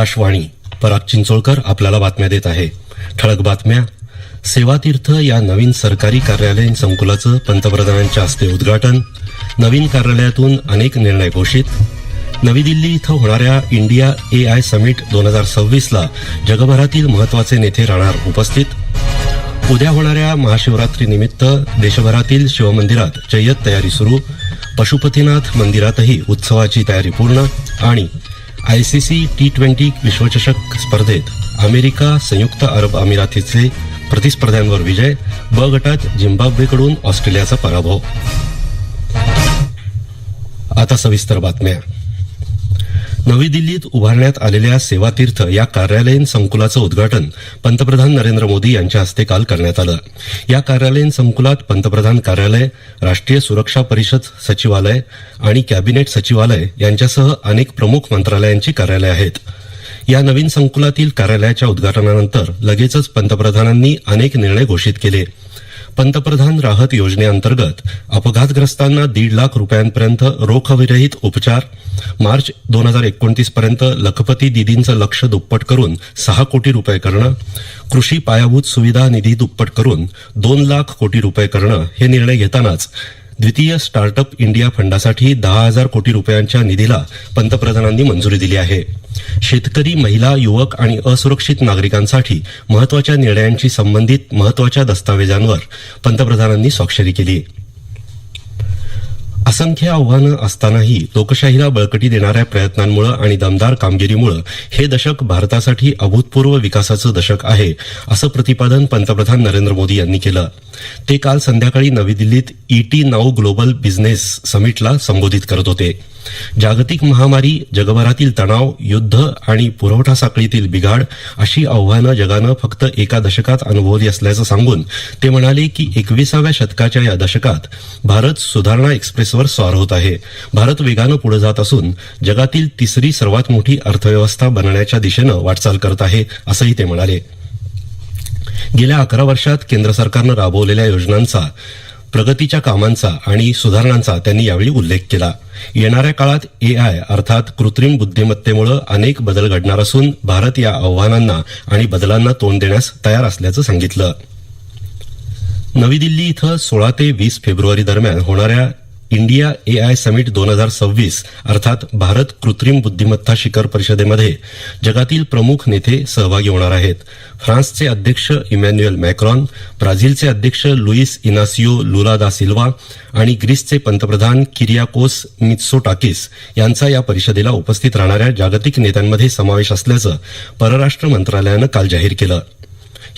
आकाशवाणी. पराग चिंचोळकर आपल्याला बातम्या देत आहे. ठळक बातम्या. सेवातीर्थ या नवीन सरकारी कार्यालयीन संकुलाचं पंतप्रधानांच्या हस्ते उद्घाटन. नवीन कार्यालयातून अनेक निर्णय घोषित. नवी दिल्ली इथं होणाऱ्या इंडिया ए आय समिट दोन हजार सव्वीसला जगभरातील महत्त्वाचे नेते राहणार उपस्थित. उद्या होणाऱ्या महाशिवरात्रीनिमित्त देशभरातील शिवमंदिरात जय्यत तयारी सुरू. पशुपतीनाथ मंदिरातही उत्सवाची तयारी पूर्ण आणि आयसीसी टी ट्वेंटी विश्वचषक स्पर्धेत अमेरिका संयुक्त अरब अमिरातीचे प्रतिस्पर्ध्यांवर विजय ब गटात झिम्बाब्वेकडून ऑस्ट्रेलियाचा पराभव. आता सविस्तर बातम्या. नवी दिल्लीत उभारण्यात आलेल्या सेवातीर्थ या कार्यालयीन संकुलाचं उद्घाटन पंतप्रधान नरेंद्र मोदी यांच्या हस्ते काल करण्यात आलं. या कार्यालयीन संकुलात पंतप्रधान कार्यालय राष्ट्रीय सुरक्षा परिषद सचिवालय आणि कॅबिनेट सचिवालय यांच्यासह अनेक प्रमुख मंत्रालयांची कार्यालय आहेत. या नवीन संकुलातील कार्यालयाच्या उद्घाटनानंतर लगेचच पंतप्रधानांनी अनेक निर्णय घोषित केले. पंतप्रधान राहत योजनेअंतर्गत अपघातग्रस्तांना दीड लाख रुपयांपर्यंत रोखविरहित उपचार. मार्च दोन हजार एकोणतीस पर्यंत लखपती दिदींचं लक्ष दुप्पट करून सहा कोटी रुपये करणं. कृषी पायाभूत सुविधा निधी दुप्पट करून दोन लाख कोटी रुपये करणं हे निर्णय घेतानाच द्वितीय स्टार्टअप इंडिया फंडासाठी दहा हजार कोटी रुपयांच्या निधीला पंतप्रधानांनी मंजुरी दिली आहे. शेतकरी महिला युवक आणि असुरक्षित नागरिकांसाठी महत्त्वाच्या निर्णयांशी संबंधित महत्त्वाच्या दस्तावेजांवर पंतप्रधानांनी स्वाक्षरी केली. असंख्य आव्हानं असतानाही लोकशाहीला बळकटी देणाऱ्या प्रयत्नांमुळे आणि दमदार कामगिरीमुळे हे दशक भारतासाठी अभूतपूर्व विकासाचं दशक आहे असं प्रतिपादन पंतप्रधान नरेंद्र मोदी यांनी केलं. ते काल संध्याकाळी नवी दिल्लीत ईटी नाऊ ग्लोबल बिझनेस समिटला संबोधित करत होते. जागतिक महामारी जगभरातील तणाव युद्ध आणि पुरवठा साखळीतील बिघाड अशी आव्हानं जगानं फक्त एका दशकात अनुभवली असल्याचं सांगून ते म्हणाले की एकविसाव्या शतकाच्या या दशकात भारत सुधारणा एक्सप्रेस एक्सप्रेसवर स्वार होत आहे. भारत वेगानं पुढे जात असून जगातील तिसरी सर्वात मोठी अर्थव्यवस्था बनण्याच्या दिशेनं वाटचाल करत आहे असंही ते म्हणाले. गेल्या अकरा वर्षात केंद्र सरकारनं राबवलेल्या योजनांचा प्रगतीच्या कामांचा आणि सुधारणांचा त्यांनी यावेळी उल्लेख केला. येणाऱ्या काळात ए आय अर्थात कृत्रिम बुद्धिमत्तेमुळे अनेक बदल घडणार असून भारत या आव्हानांना आणि बदलांना तोंड देण्यास तयार असल्याचं सांगितलं. नवी दिल्ली इथं सोळा ते वीस फेब्रुवारी दरम्यान होणाऱ्या इंडिया ए आय समिट दोन हजार सव्वीस अर्थात भारत कृत्रिम बुद्धिमत्ता शिखर परिषदेमध्ये जगातील प्रमुख नेते सहभागी होणार आहेत. फ्रान्सचे अध्यक्ष इमॅन्युएल मॅक्रॉन ब्राझीलचे अध्यक्ष लुईस इनासियो लुला दा सिल्वा आणि ग्रीसचे पंतप्रधान किरियाकोस मित्सोटाकिस यांचा या परिषदेला उपस्थित राहणाऱ्या जागतिक नेत्यांमध्ये समावेश असल्याचं परराष्ट्र मंत्रालयानं काल जाहीर केलं.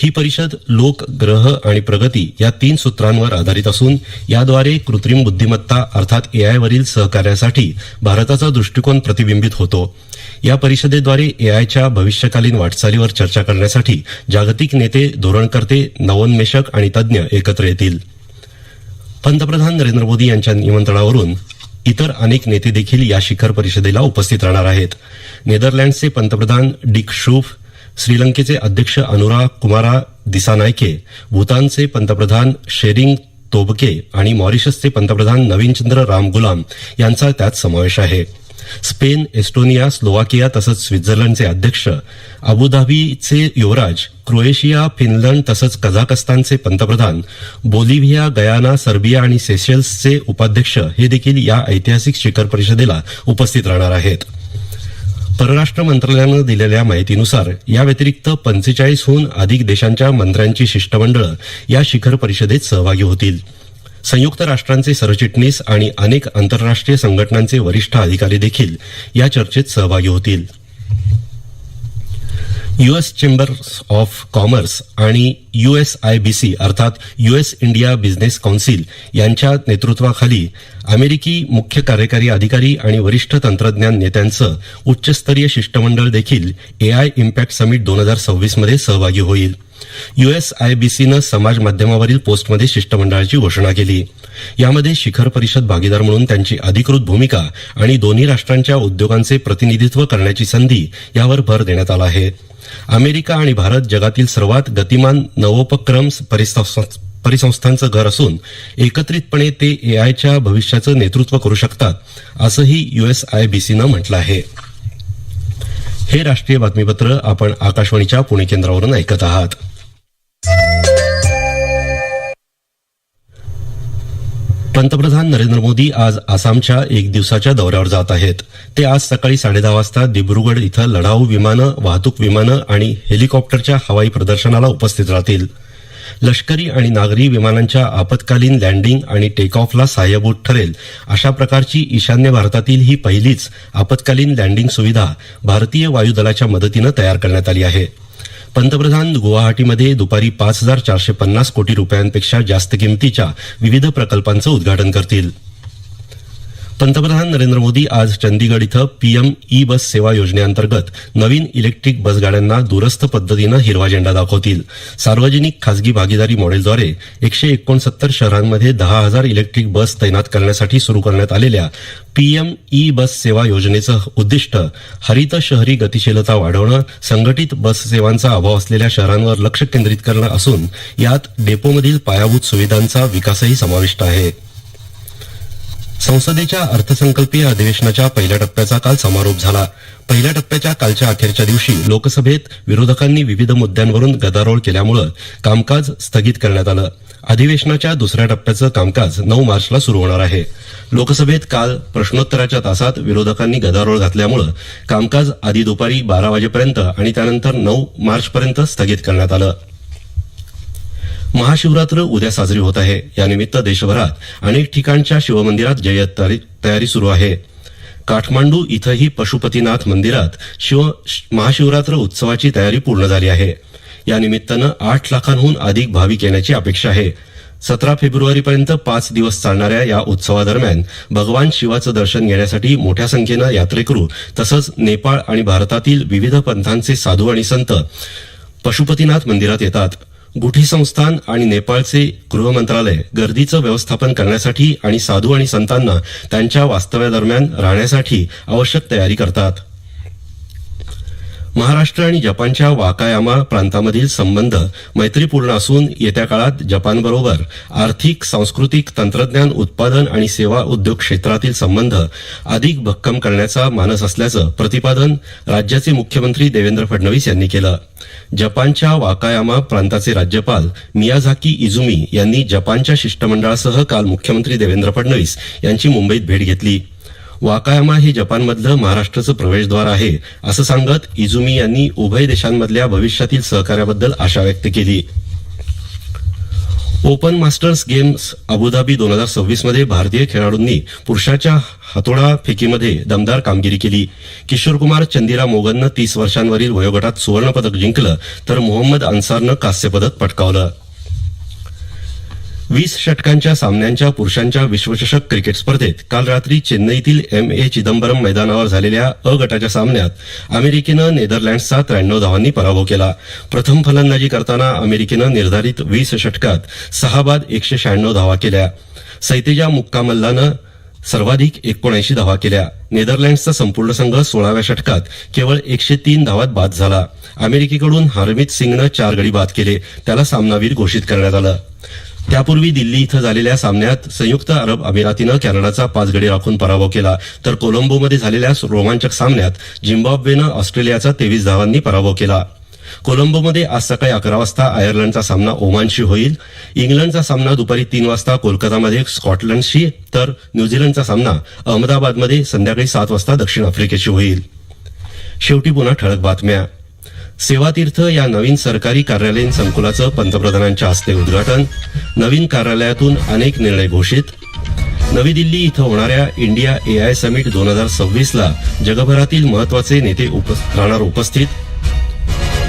ही परिषद लोक ग्रह आणि प्रगती या तीन सूत्रांवर आधारित असून याद्वारे कृत्रिम बुद्धिमत्ता अर्थात एआयवरील सहकार्यासाठी भारताचा दृष्टिकोन प्रतिबिंबित होतो. या परिषदेद्वारे एआयच्या भविष्यकालीन वाटचालीवर चर्चा करण्यासाठी जागतिक नेते धोरणकर्ते नवोन्मेषक आणि तज्ज्ञ एकत्र येतील. पंतप्रधान नरेंद्र मोदी यांच्या निमंत्रणावरून इतर अनेक नेते देखील या शिखर परिषदेला उपस्थित राहणार आहेत. नेदरलँडचे पंतप्रधान डिक शूफ श्रीलंकेचे अध्यक्ष अनुरा कुमारा दिसानायके भूतानचे पंतप्रधान शेरिंग तोबके आणि मॉरिशसचे पंतप्रधान नवीनचंद्र रामगुलाम यांचा त्यात समावेश आहे. स्पेन एस्टोनिया स्लोवाकिया तसंच स्वित्झर्लंडचे अध्यक्ष अबुधाबीचे युवराज क्रोएशिया फिनलंड तसंच कझाकस्तानचे पंतप्रधान बोलिव्हिया गयाना सर्बिया आणि सेशेल्सचे उपाध्यक्ष हे देखील या ऐतिहासिक शिखर परिषदेला उपस्थित राहणार आहेत. परराष्ट्र मंत्रालयानं दिलेल्या माहितीनुसार या व्यतिरिक्त पंचेचाळीसहून अधिक देशांच्या मंत्र्यांची शिष्टमंडळं या शिखर परिषदेत सहभागी होतील. संयुक्त राष्ट्रांचे सरचिटणीस आणि अनेक आंतरराष्ट्रीय संघटनांचे वरिष्ठ अधिकारी देखील या चर्चेत सहभागी होतील. युएस चेंबर्स ऑफ कॉमर्स आणि युएसआयबीसी अर्थात युएस इंडिया बिझनेस कौन्सिल यांच्या नेतृत्वाखाली अमेरिकी मुख्य कार्यकारी अधिकारी आणि वरिष्ठ तंत्रज्ञान नेत्यांचं उच्चस्तरीय शिष्टमंडळ देखील एआय इम्पॅक्ट समिट दोन हजार सव्वीसमध्ये सहभागी होईल. युएसआयबीसीनं समाज माध्यमावरील पोस्टमध्ये शिष्टमंडळाची घोषणा केली. यामध्ये शिखर परिषद भागीदार म्हणून त्यांची अधिकृत भूमिका आणि दोन्ही राष्ट्रांच्या उद्योगांचे प्रतिनिधित्व करण्याची संधी यावर भर देण्यात आला आहे. अमेरिका आणि भारत जगातील सर्वात गतिमान नवोपक्रम परिसंस्थांचं घर असून एकत्रितपणे ते एआयच्या भविष्याचं नेतृत्व करू शकतात असंही युएसआयबीसीनं म्हटलं आहे. हे राष्ट्रीय बातमीपत्र आपण आकाशवाणीच्या पुणे केंद्रावरून ऐकत आहात. पंतप्रधान नरेंद्र मोदी आज आसामच्या एक दिवसाच्या दौऱ्यावर जात आहेत. ते आज सकाळी साडेदहा वाजता दिब्रुगड इथं लढाऊ विमानं वाहतूक विमानं आणि हेलिकॉप्टरच्या हवाई प्रदर्शनाला उपस्थित राहतील. लष्करी आणि नागरी विमानांच्या आपत्कालीन लँडिंग आणि टेक ऑफला सहाय्यभूत ठरेल अशा प्रकारची ईशान्य भारतातील ही पहिलीच आपत्कालीन लँडिंग सुविधा भारतीय वायुदलाच्या मदतीनं तयार करण्यात आली आहे. पंतप्रधान गुवाहाटीमध्ये दुपारी पाच हजार चारशे पन्नास कोटी रुपयांपेक्षा जास्त किमतीच्या विविध प्रकल्पांचं उद्घाटन करतील. पंतप्रधान नरेंद्र मोदी आज चंदीगड इथं पीएम ई बस सेवा योजनेअंतर्गत नवीन इलेक्ट्रिक बसगाड्यांना दूरस्थ पद्धतीनं हिरवा झेंडा दाखवतील. सार्वजनिक खासगी भागीदारी मॉडेलद्वारे एकशे एकोणसत्तर शहरांमध्ये दहा हजार इलेक्ट्रिक बस तैनात करण्यासाठी सुरू करण्यात आलेल्या पीएम ई बस सेवा योजनेचं उद्दिष्ट हरित शहरी गतिशीलता वाढवणं संघटित बस सेवांचा अभाव असलेल्या शहरांवर लक्ष केंद्रित करणं असून यात डेपोमधील पायाभूत सुविधांचा विकासही समाविष्ट आहे. संसदेच्या अर्थसंकल्पीय अधिवेशनाच्या पहिल्या टप्प्याचा काल समारोप झाला. पहिल्या टप्प्याच्या कालच्या अखेरच्या दिवशी लोकसभेत विरोधकांनी विविध मुद्द्यांवरून गदारोळ केल्यामुळं कामकाज स्थगित करण्यात आलं. अधिवेशनाच्या दुसऱ्या टप्प्याचं कामकाज नऊ मार्चला सुरू होणार आहे. लोकसभेत काल प्रश्नोत्तराच्या तासात विरोधकांनी गदारोळ घातल्यामुळं कामकाज आधी दुपारी बारा वाजेपर्यंत आणि त्यानंतर नऊ मार्चपर्यंत स्थगित करण्यात आलं. महाशिवरात्र उद्या साजरी होत आहे. यानिमित्त देशभरात अनेक ठिकाणच्या शिवमंदिरात जय्यत तयारी- सुरू आहे. काठमांडू इथंही पशुपतीनाथ मंदिरात शिव महाशिवरात्र उत्सवाची तयारी पूर्ण झाली आहे. या निमित्तानं आठ लाखांहून अधिक भाविक येण्याची अपेक्षा आहे. सतरा फेब्रुवारीपर्यंत पाच दिवस चालणाऱ्या या उत्सवादरम्यान भगवान शिवाचं दर्शन घेण्यासाठी मोठ्या संख्येनं यात्रेकरू तसंच नेपाळ आणि भारतातील विविध पंथांचे साधू आणि संत पशुपतीनाथ मंदिरात येतात. गुठी संस्थान आणि नेपाळचे गृह मंत्रालय गर्दीचं व्यवस्थापन करण्यासाठी आणि साधू आणि संतांना त्यांच्या वास्तव्यादरम्यान राहण्यासाठी आवश्यक तयारी करतात. महाराष्ट्र आणि जपानच्या वाकायामा प्रांतामधील संबंध मैत्रीपूर्ण असून येत्या काळात जपानबरोबर आर्थिक सांस्कृतिक तंत्रज्ञान उत्पादन आणि सेवा उद्योग क्षेत्रातील संबंध अधिक भक्कम करण्याचा मानस असल्याचं प्रतिपादन राज्याचे मुख्यमंत्री देवेंद्र फडणवीस यांनी केलं. जपानच्या वाकायामा प्रांताचे राज्यपाल मियाझाकी इजुमी यांनी जपानच्या शिष्टमंडळासह काल मुख्यमंत्री देवेंद्र फडणवीस यांची मुंबईत भेट घेतली. वाकायामा हे जपानमधलं महाराष्ट्राचं प्रवेशद्वार आहे असं सांगत इजुमी यांनी उभय देशांमधल्या भविष्यातील सहकार्याबद्दल आशा व्यक्त केली. ओपन मास्टर्स गेम्स अबुधाबी दोन हजार सव्वीसमध्ये भारतीय खेळाडूंनी पुरुषाच्या हातोडा फेकीमध्ये दमदार कामगिरी केली. किशोर कुमार चंदिरा मोगननं तीस वर्षांवरील वयोगटात सुवर्णपदक जिंकलं तर मोहम्मद अन्सारनं कांस्यपदक पटकावलं. वीस षटकांच्या सामन्यांच्या पुरुषांच्या विश्वचषक क्रिकेट स्पर्धेत काल रात्री चेन्नईतील एम ए चिदंबरम मैदानावर झालेल्या अ गटाच्या सामन्यात अमेरिकेनं नेदरलँड्सचा त्र्याण्णव धावांनी पराभव केला. प्रथम फलंदाजी करताना अमेरिकेनं निर्धारित वीस षटकात सहा बाद एकशे शहाण्णव धावा केल्या. सैतेजा मुक्कामल्लानं सर्वाधिक एकोणऐंशी धावा केल्या. नेदरलँड्सचा संपूर्ण संघ सोळाव्या षटकात केवळ एकशे तीन धावात बाद झाला. अमेरिकेकडून हरमित सिंगनं चार गडी बाद केले. त्याला सामनावीर घोषित करण्यात आलं. त्यापूर्वी दिल्ली इथं झालेल्या सामन्यात संयुक्त अरब अमिरातीनं कॅनडाचा पाच गडी राखून पराभव केला. तर कोलंबोमध्ये झालेल्या रोमांचक सामन्यात झिम्बाब्वेनं ऑस्ट्रेलियाचा तेवीस धावांनी पराभव केला. कोलंबोमध्ये आज सकाळी अकरा वाजता आयर्लंडचा सामना ओमानशी होईल. इंग्लंडचा सामना दुपारी तीन वाजता कोलकातामध्ये स्कॉटलंडशी तर न्यूझीलंडचा सामना अहमदाबादमध्ये संध्याकाळी सात वाजता दक्षिण आफ्रिकेशी होईल. शेवटी पुन्हा ठळक बातम्या. सेवातीर्थ या नवीन सरकारी कार्यालयीन संकुलाचं पंतप्रधानांच्या हस्ते उद्घाटन. नवीन कार्यालयातून अनेक निर्णय घोषित. नवी दिल्ली इथं होणाऱ्या इंडिया ए आय समिट दोन हजार सव्वीसला जगभरातील महत्त्वाचे नेते राहणार उपस्थित.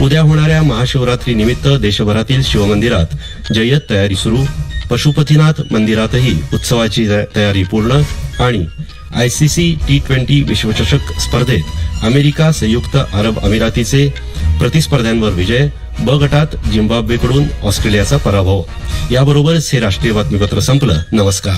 उद्या होणाऱ्या महाशिवरात्री निमित्त देशभरातील शिवमंदिरात जय्यत तयारी सुरू. पशुपतीनाथ मंदिरातही उत्सवाची तयारी पूर्ण आणि आयसीसी टी ट्वेंटी विश्वचषक स्पर्धेत अमेरिका संयुक्त अरब अमिरातीचे प्रतिस्पर्ध्यांवर विजय ब गटात झिम्बाब्वेकडून ऑस्ट्रेलियाचा पराभव. याबरोबरच हे राष्ट्रीय बातमीपत्र संपलं. नमस्कार.